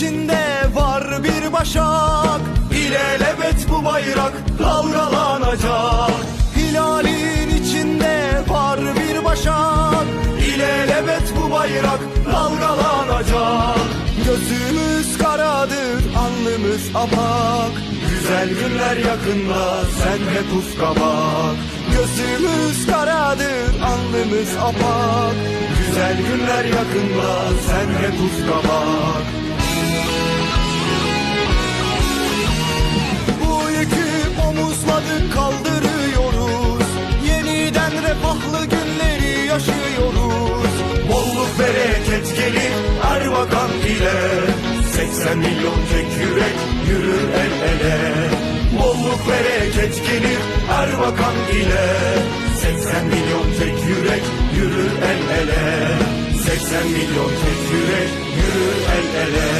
içinde var bir başak. İlelebet bu bayrak dalgalanacak. Hilalin içinde var bir başak. İlelebet bu bayrak dalgalanacak. Gözümüz karadır alnımız apak. Güzel günler yakında sen hep ufka bak. Gözümüz karadır alnımız apak. Güzel günler yakında sen hep ufka bak kaldırıyoruz. Yeniden refahlı günleri yaşıyoruz. Bolluk bereket gelir Erbakan ile. 80 milyon tek yürek yürür el ele. Bolluk bereket gelir Erbakan ile. 80 milyon tek yürek yürür el ele. 80 milyon tek yürek yürür el ele